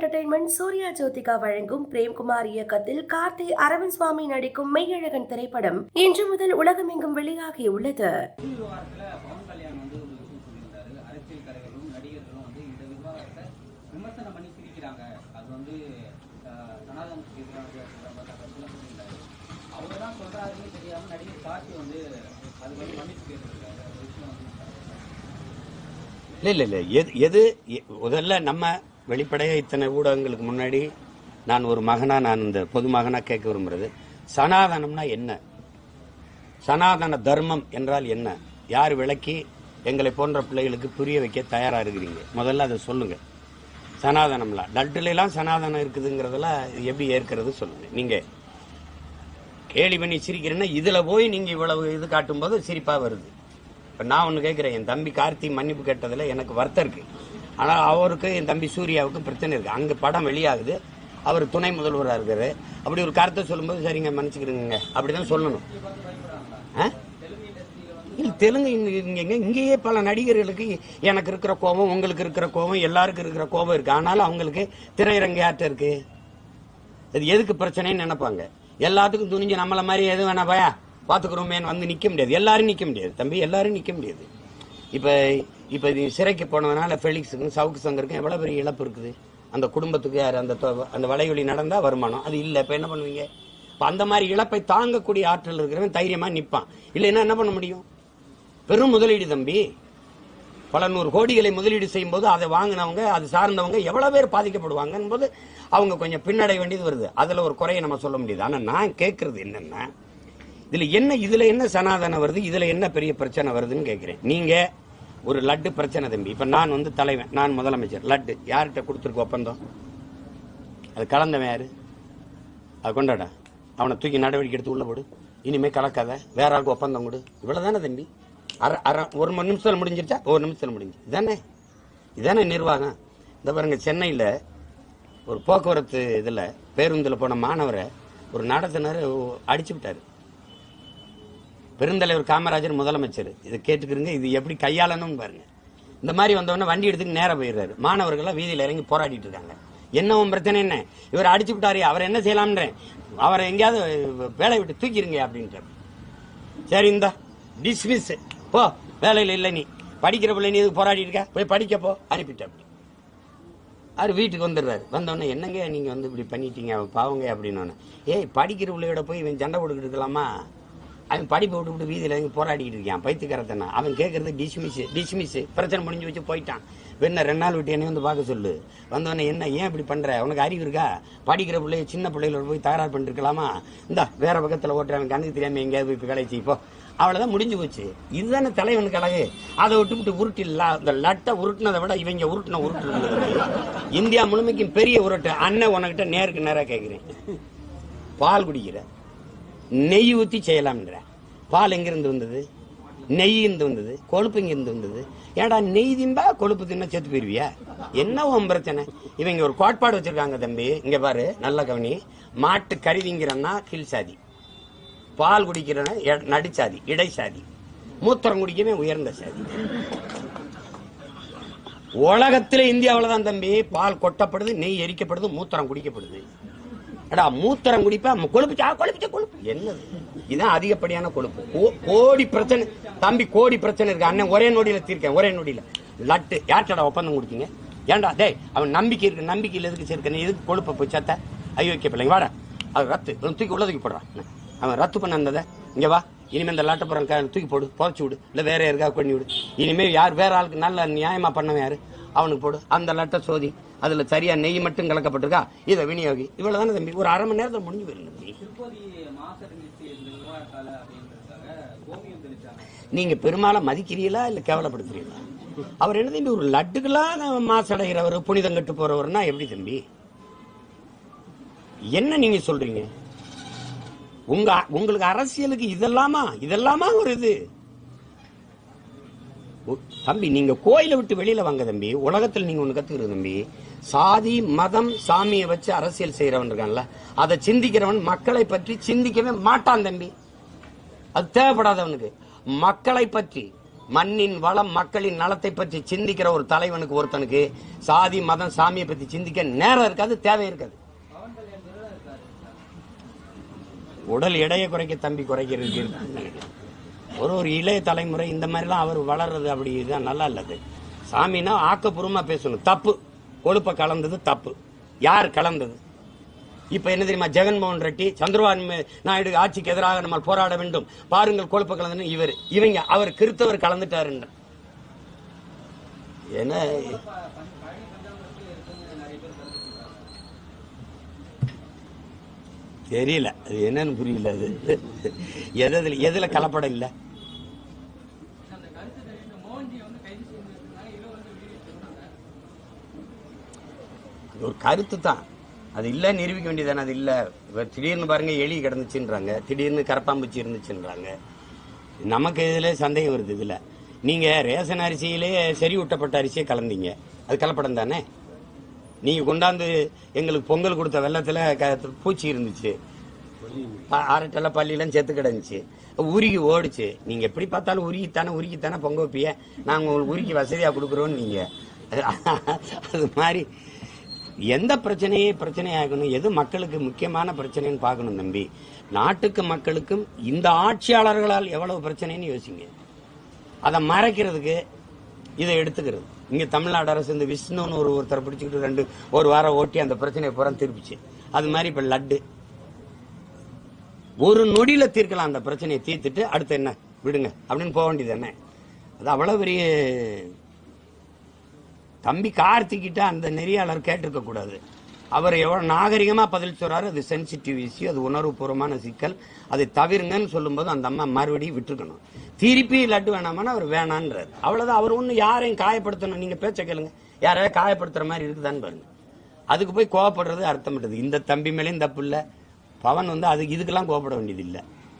Entertainment Surya Jyothika வழங்கும் பிரேம்குமார் இயக்கத்தில் கார்த்தி அரவிந்த் சுவாமி நடிக்கும் மெய்யழகன் திரைப்படம் இன்று முதல் உலகமெங்கும் வெளியாகியுள்ளது. இந்த விவகாரத்துல பவன் கல்யாண் வந்து ஒரு விஷயம் சொல்லியிருந்தாரு. அரசியல் கலைகளும் நடிகர்களும் வந்து இந்த விவகாரத்தை விமர்சனம் பண்ணி சிரிக்கிறாங்க. அது வந்து அஹ், சனாதனத்துக்கு எதிரானது அப்படின்ற மாதிரி கருத்துலாம் சொல்லியிருந்தாரு. அவர் தான் சொல்றாருன்னு தெரியாம நடிகர் கார்த்தி வந்து அது வந்து மன்னிப்பு கேட்டிருக்காரு. அந்த விஷயம் வந்து இல்லை இல்லை இல்லை. எது எது முதல்ல நம்ம வெளிப்படையாக இத்தனை ஊடகங்களுக்கு முன்னாடி நான் ஒரு மகனாக நான் இந்த பொது மகனாக கேட்க விரும்புகிறது சனாதனம்னா என்ன? சனாதன தர்மம் என்றால் என்ன? யார் விளக்கி எங்களை போன்ற பிள்ளைகளுக்கு புரிய வைக்க தயாராக இருக்கிறீங்க? முதல்ல அதை சொல்லுங்கள் சனாதனம்லாம். லட்டுலாம் சனாதனம் இருக்குதுங்கிறதெல்லாம் எப்படி ஏற்கிறது சொல்லுங்கள் நீங்கள் கேலி பண்ணி சிரிக்கிறேன்னா இதில் போய் நீங்கள் இவ்வளவு இது காட்டும்போது சிரிப்பாக வருது. இப்போ நான் ஒன்று கேட்குறேன். என் தம்பி கார்த்தி மன்னிப்பு கேட்டதில் எனக்கு வருத்தம் இருக்குது ஆனால் அவருக்கு என் தம்பி சூர்யாவுக்கு பிரச்சனை இருக்குது அங்கே படம் வெளியாகுது. அவர் துணை முதல்வராக இருக்கார். அப்படி ஒரு கருத்தை சொல்லும்போது சரிங்க மன்னிச்சுக்கிறீங்க அப்படிதான் சொல்லணும். ஆ? இல்ல தெலுங்கு இங்கே இங்கேயே பல நடிகர்களுக்கு எனக்கு இருக்கிற கோபம் உங்களுக்கு இருக்கிற கோபம் எல்லாருக்கும் இருக்கிற கோபம் இருக்குது ஆனாலும் அவங்களுக்கு திரையரங்கு யார்கிட்ட இருக்கு. இது எதுக்கு பிரச்சனைன்னு நினைப்பாங்க. எல்லாத்துக்கும் துணிஞ்சு நம்மளை மாதிரி எதுவும் வேணா பயா பார்த்துக்கிறோமேன்னு வந்து நிற்க முடியாது. எல்லாரும் நிற்க முடியாது. தம்பி எல்லாரும் நிற்க முடியாது. இப்போ இப்போ இது சிறைக்கு போனதுனால ஃபெலிக்ஸுக்கும் சவுக்கு சங்கருக்கும் எவ்வளோ பெரிய இழப்பு இருக்குது? அந்த குடும்பத்துக்கு யார் அந்த தொ- அந்த வலையொலி நடந்தால் வருமானம்? அது இல்லை. இப்போ என்ன பண்ணுவீங்க? இப்போ அந்த மாதிரி இழப்பை தாங்கக்கூடிய ஆற்றல் இருக்கிறவன் தைரியமாக நிற்பான் இல்லைன்னா என்ன பண்ண முடியும்? பெரும் முதலீடு தம்பி. பல நூறு கோடிகளை முதலீடு செய்யும் போது அதை வாங்கினவங்க அது சார்ந்தவங்க எவ்வளோ பேர் பாதிக்கப்படுவாங்கன்னு போது அவங்க கொஞ்சம் பின்னடை வேண்டியது வருது. அதில் ஒரு குறையை நம்ம சொல்ல முடியுது. ஆனால் நான் கேட்குறது என்னென்னா இதுல என்ன இதுல என்ன சனாதனம் வருது இதுல என்ன பெரிய பிரச்சனை வருதுன்னு கேட்கிறேன் நீங்க ஒரு லட்டு பிரச்சனை தம்பி. இப்ப நான் வந்து தலைவன் நான் முதலமைச்சர். லட்டு. யார்கிட்ட கொடுத்துருக்கு ஒப்பந்தம்? அது கலந்தவன் யாரு? அது கொண்டாடா. அவனை தூக்கி நடவடிக்கை எடுத்து உள்ள போடு. இனிமே கலக்காத. வேற ஆளுக்கு ஒப்பந்தம் கொடு. இவ்வளவுதானே தம்பி? அரை அரை ஒரு மணி நிமிஷத்தில் முடிஞ்சிருச்சா? ஒரு நிமிஷத்தில் முடிஞ்சு இதானே? இதானே நிர்வாகம். இந்த பாருங்க சென்னையில் ஒரு போக்குவரத்து இதில் பேருந்தில் போன மாணவரை ஒரு நடத்துனர் அடிச்சு விட்டார். பெருந்தலைவர் காமராஜர் முதலமைச்சர். இதை கேட்டுக்கிறீங்க இது எப்படி கையாளணும்னு பாருங்க. இந்த மாதிரி வந்தவொடனே வண்டி எடுத்துக்கு நேராக போயிடுறாரு. மாணவர்கள்லாம் வீதியில் இறங்கி போராடிட்டு இருக்காங்க. என்ன உன் பிரச்சனை என்ன? இவர் அடிச்சு விட்டாரு அவர் என்ன செய்யலாம்ன்றேன். அவரை எங்கேயாவது வேலையை விட்டு தூக்கிடுங்க அப்படின்ட்டு சரி இந்த டிஸ்மிஸ் போ வேலையில் இல்லை நீ. படிக்கிற பிள்ளை நீ எதுக்கு போராடிட்டு இருக்க? போய் படிக்க போ அனுப்பிட்ட அப்படி. அவர் வீட்டுக்கு வந்துடுறாரு. வந்தோடனே என்னங்க நீங்கள் வந்து இப்படி பண்ணிட்டீங்க? பாவங்க அப்படின்னு ஏய் படிக்கிற பிள்ளையோட போய் இவன் சண்டை போட்டுக்கிட்டு இருக்கலாமா? அவன் படிப்பை விட்டு விட்டு வீதியில் இறங்கி போராடிக்கிட்டு இருக்கான். பைத்துக்கரத்தனா அவன் கேட்குறது டிஸ்மிஸ் டிஸ்மிஸ். பிரச்சனை முடிஞ்சு வச்சு போயிட்டான். வேணா ரெண்டு நாள் விட்டு என்னை வந்து பார்க்க சொல்லு. வந்தவொடனே என்ன ஏன் இப்படி பண்ணுற உனக்கு அறிவு இருக்கா? படிக்கிற பிள்ளைய சின்ன பிள்ளைகளோட போய் தகராறு பண்ணிருக்கலாமா இந்த இந்தா வேற பக்கத்தில் ஓட்டுறவன் கண்ணுக்கு தெரியாமல் எங்கேயாவது போய் கலைச்சி இப்போ அவ்வளோதான் முடிஞ்சு போச்சு. இதுதானே தலைவனுக்கு அழகு. அதை விட்டு விட்டு உருட்டி ல- இந்த லட்டை உருட்டினதை விட இவங்க உருட்டின உருட்டு. இந்தியா முழுமைக்கும் பெரிய உருட்டு. அண்ணன் உனக்கிட்ட நேருக்கு நேராக கேட்குறேன் பால் குடிக்கிற. நெய் ஊற்றி செய்யலாம்ன்ற. பால் எங்கிருந்து வந்தது? நெய் இருந்து வந்தது. கொழுப்பு இங்கிருந்து வந்தது. ஏடா நெய் திம்பா கொழுப்பு தின்னா செத்து போயிருவியா? என்ன உன் பிரச்சனை? இவங்க ஒரு கோட்பாடு வச்சிருக்காங்க தம்பி. இங்க பாரு நல்ல கவனி. மாட்டு கறி திங்கிறன்னா கீழ் சாதி. பால் குடிக்கிறவன எ- நடுச்சாதி இடைசாதி மூத்திரம் குடிக்கவே உயர்ந்த சாதி. உலகத்தில் இந்தியாவில் தான் தம்பி. பால் கொட்டப்படுது நெய் எரிக்கப்படுது மூத்திரம் குடிக்கப்படுது. அடா மூத்திரம் குடிப்பா? கொழுப்புச்சா கொழுப்பு கொழுப்பு என்ன இதுதான் அதிகப்படியான கொழுப்பு. கோடி பிரச்சனை. தம்பி கோடி பிரச்சனை இருக்கு. அண்ணன் ஒரே நொடியில தீர்க்கேன் ஒரே நொடியில. லட்டு. யார்கிட்ட ஒப்பந்தம் கொடுத்தீங்க? ஏன்டா? டேய் அவன் நம்பிக்கை இருக்கு நம்பிக்கையில் எதுக்கு சேர்க்கணும் எதுக்கு கொழுப்பை போய் ஐயோக்கிய பிள்ளைங்க வாடா. அது ரத்து. இவன் தூக்கி உள்ள தூக்கி போடுறான் அவன் ரத்து பண்ண இருந்ததை வா. இனிமே இந்த லாட்டப்புறம் தூக்கி போடு. புதைச்சி விடு. இல்லை வேற யாருக்காக பண்ணி விடு. இனிமேல் யார் வேற ஆளுக்கு நல்ல நியாயமாக பண்ணவன் யாரு? அவனுக்கு போடு. அந்த லட்டை சோதி. அதுல சரியா நெய் மட்டும் கலக்கப்பட்டிருக்கா? இதை விநியோகி. இவ்வளவுதானே தம்பி. ஒரு அரை மணி நேரத்துல முடிஞ்சு போயிடும் தம்பி. நீங்க பெருமாளை மதிக்கிறீங்களா இல்ல கேவலப்படுத்துறீங்களா அவர் என்ன தம்பி ஒரு லட்டுக்கெல்லாம் மாசடைகிறவர் புனிதம் கட்டு போறவர்னா எப்படி தம்பி? என்ன நீங்க சொல்றீங்க? உங்க உங்களுக்கு அரசியலுக்கு இதெல்லாமா? இதெல்லாமா ஒரு இது? தம்பி நீங்க கோயிலை விட்டு வெளியில வாங்க தம்பி. உலகத்துல நீங்க ஒண்ணு கத்துக்கிறது தம்பி. சாதி மதம் சாமியை வச்சு அரசியல் செய்யறவன் இருக்கான்ல அதை சிந்திக்கிறவன் மக்களை பற்றி சிந்திக்கவே மாட்டான் தம்பி. அது தேவைப்படாதவனுக்கு. மக்களை பற்றி மண்ணின் வளம் மக்களின் நலத்தை பற்றி சிந்திக்கிற ஒரு தலைவனுக்கு ஒருத்தனுக்கு சாதி மதம் சாமியை பற்றி சிந்திக்க நேரம் இருக்காது தேவை இருக்காது. உடல் எடையை குறைக்க தம்பி குறைக்கிறதுக்கு நினைக்கிறேன். ஒரு ஒரு இளைய தலைமுறை இந்த மாதிரிலாம் அவர் வளர்றது அப்படி இதுதான் நல்லா இல்லது. சாமினா ஆக்கப்பூர்வமாக பேசணும். தப்பு. கொழுப்பை கலந்தது தப்பு. யார் கலந்தது? இப்போ என்ன தெரியுமா? ஜெகன்மோகன் ரெட்டி சந்திரபாபு நாயுடு ஆட்சிக்கு எதிராக நம்ம போராட வேண்டும். பாருங்கள் கொழுப்ப கலந்து இவர். இவங்க அவர் கிறிஸ்தவர் கலந்துட்டாருன்ற என்ன? தெரியல. அது என்னன்னு புரியல. அது எதில் எதில் கலப்படம் இல்லை அந்த கருத்து தெரிவித்த மோகன்ஜி வந்து கைது செய்திருந்தாங்க இதை வந்து வீடியோ சொன்னாங்க அது ஒரு கருத்து தான் அது இல்லை நிரூபிக்க வேண்டியதானே அது இல்லை. திடீர்னு பாருங்க எலி கிடந்துச்சுன்றாங்க. திடீர்னு கரப்பாம்பூச்சி இருந்துச்சுன்றாங்க நமக்கு இதில் சந்தேகம் வருது இதில். நீங்கள் ரேஷன் அரிசியிலே சரி ஊட்டப்பட்ட அரிசியை கலந்தீங்க. அது கலப்படம் தானே? நீங்கள் கொண்டாந்து எங்களுக்கு பொங்கல் கொடுத்த வெள்ளத்தில் க- பூச்சி இருந்துச்சு. ப- பள்ளியெல்லாம் செத்து கிடந்துச்சு. உருகி ஓடுச்சு. நீங்கள் எப்படி பார்த்தாலும் உருகித்தானே உருகித்தானே பொங்க வைப்பிய நாங்கள் உங்களுக்கு உருகி வசதியாக கொடுக்குறோன்னு நீங்கள் அது மாதிரி எந்த பிரச்சனையே பிரச்சனையாகணும் எது மக்களுக்கு முக்கியமான பிரச்சனைன்னு பார்க்கணும் தம்பி. நாட்டுக்கு மக்களுக்கும் இந்த ஆட்சியாளர்களால் எவ்வளவு பிரச்சனைன்னு யோசிங்க. அதை மறைக்கிறதுக்கு இதை எடுத்துக்கிறது. இங்கே தமிழ்நாடு அரசு இந்த விஷ்ணுன்னு ஒரு ஒருத்தரை பிடிச்சிக்கிட்டு ரெண்டு ஒரு வாரம் ஓட்டி அந்த பிரச்சனையை பூரா திருப்பிச்சு. அது மாதிரி இப்போ லட்டு. ஒரு நொடியில் தீர்க்கலாம் அந்த பிரச்சனையை தீர்த்துட்டு அடுத்து என்ன? விடுங்க. அப்படின்னு போக வேண்டியது என்ன? அது அவ்வளோ பெரிய தம்பி கார்த்திக்கிட்ட அந்த நெறியாளர் கேட்டிருக்க கூடாது. அவர் எவ்வளவு நாகரிகமா பதில் சொல்றாரு அது சென்சிட்டிவ் இஷ்யூ அது உணர்வுபூர்வமான சிக்கல். அதை தவிருங்கன்னு சொல்லும்போது அந்த அம்மா மறுபடியும் விட்டுருக்கணும். திருப்பி லட்டு வேணாமான்னு அவர் வேணான்றாரு. அவ்வளவுதான். அவர் ஒன்றும் யாரையும் காயப்படுத்தணும். நீங்க பேச்ச கேளுங்க. யாரையாவது காயப்படுத்துற மாதிரி இருக்குதான்னு பாருங்க. அதுக்கு போய் கோவப்படுறது அர்த்தம் இந்த தம்பி மேலேயும் தப்பு இல்லை பவன் வந்து அது இதுக்கெல்லாம் கோவப்பட வேண்டியது இல்லை